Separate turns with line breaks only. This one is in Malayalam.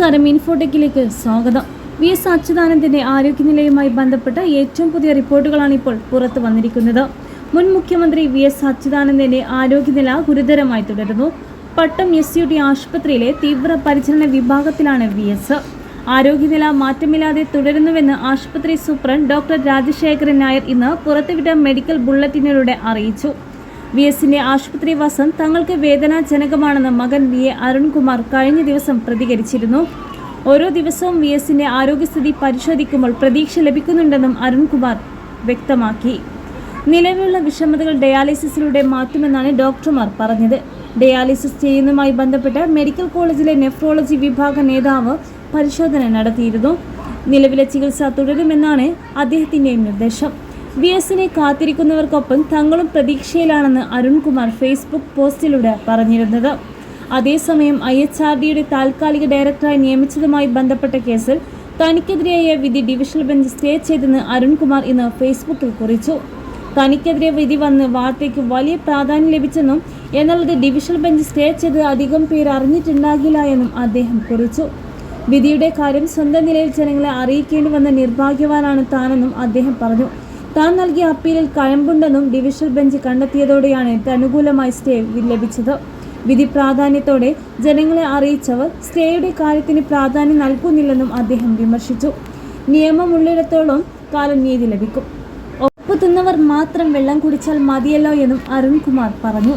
നമസ്കാരം ഇൻഫോടെക്കിലേക്ക് സ്വാഗതം. വി എസ് അച്യുതാനന്ദന്റെ ആരോഗ്യനിലയുമായി ബന്ധപ്പെട്ട ഏറ്റവും പുതിയ റിപ്പോർട്ടുകളാണ് ഇപ്പോൾ പുറത്തു വന്നിരിക്കുന്നത്. മുൻ മുഖ്യമന്ത്രി വി എസ് അച്യുതാനന്ദന്റെ ആരോഗ്യനില ഗുരുതരമായി തുടരുന്നു. പട്ടം എസ് യു ടി ആശുപത്രിയിലെ തീവ്ര പരിചരണ വിഭാഗത്തിലാണ് വി എസ്. ആരോഗ്യനില മാറ്റമില്ലാതെ തുടരുന്നുവെന്ന് ആശുപത്രി സൂപ്രണ്ട് ഡോക്ടർ രാജശേഖരൻ നായർ ഇന്ന് പുറത്തുവിട്ട മെഡിക്കൽ ബുള്ളറ്റിനിലൂടെ അറിയിച്ചു. വി എസിന്റെ ആശുപത്രിവാസം തങ്ങൾക്ക് വേദനാജനകമാണെന്ന് മകൻ വി എ അരുൺകുമാർ കഴിഞ്ഞ ദിവസം പ്രതികരിച്ചിരുന്നു. ഓരോ ദിവസവും വി എസിന്റെ ആരോഗ്യസ്ഥിതി പരിശോധിക്കുമ്പോൾ പ്രതീക്ഷ ലഭിക്കുന്നുണ്ടെന്നും അരുൺകുമാർ വ്യക്തമാക്കി. നിലവിലുള്ള വിഷമതകൾ ഡയാലിസിസിലൂടെ മാറ്റുമെന്നാണ് ഡോക്ടർമാർ പറഞ്ഞത്. ഡയാലിസിസ് ചെയ്യുന്നതുമായി ബന്ധപ്പെട്ട് മെഡിക്കൽ കോളേജിലെ നെഫ്രോളജി വിഭാഗ നേതാവ് പരിശോധന നടത്തിയിരുന്നു. നിലവിലെ ചികിത്സ തുടരുമെന്നാണ് അദ്ദേഹത്തിന്റെ നിർദ്ദേശം. വി എസിനെ കാത്തിരിക്കുന്നവർക്കൊപ്പം തങ്ങളും പ്രതീക്ഷയിലാണെന്ന് അരുൺകുമാർ ഫേസ്ബുക്ക് പോസ്റ്റിലൂടെ പറഞ്ഞിരുന്നത്. അതേസമയം ഐ എച്ച് ആർ ഡിയുടെ താൽക്കാലിക ഡയറക്ടറായി നിയമിച്ചതുമായി ബന്ധപ്പെട്ട കേസിൽ തനിക്കെതിരെയായ വിധി ഡിവിഷണൽ ബെഞ്ച് സ്റ്റേ ചെയ്തെന്ന് അരുൺകുമാർ ഇന്ന് ഫേസ്ബുക്കിൽ കുറിച്ചു. തനിക്കെതിരെ വിധി വന്ന് വാർത്തയ്ക്ക് വലിയ പ്രാധാന്യം ലഭിച്ചെന്നും എന്നാൽ ഇത് ഡിവിഷണൽ ബെഞ്ച് സ്റ്റേ ചെയ്ത് അധികം പേർ അറിഞ്ഞിട്ടുണ്ടാകില്ല എന്നും അദ്ദേഹം കുറിച്ചു. വിധിയുടെ കാര്യം സ്വന്തം നിലയിൽ ജനങ്ങളെ അറിയിക്കേണ്ടി വന്ന നിർഭാഗ്യവാനാണ് താനെന്നും അദ്ദേഹം പറഞ്ഞു. താൻ നൽകിയ അപ്പീലിൽ കഴമ്പുണ്ടെന്നും ഡിവിഷണൽ ബെഞ്ച് കണ്ടെത്തിയതോടെയാണ് അനുകൂലമായി സ്റ്റേ ലഭിച്ചത്. വിധി പ്രാധാന്യത്തോടെ ജനങ്ങളെ അറിയിച്ചവർ സ്റ്റേയുടെ കാര്യത്തിന് പ്രാധാന്യം നൽകുന്നില്ലെന്നും അദ്ദേഹം വിമർശിച്ചു. നിയമമുള്ളിടത്തോളം കാലം നീതി ലഭിക്കും. ഒപ്പ് തിന്നവർ മാത്രം വെള്ളം കുടിച്ചാൽ മതിയല്ലോ എന്നും അരുൺകുമാർ പറഞ്ഞു.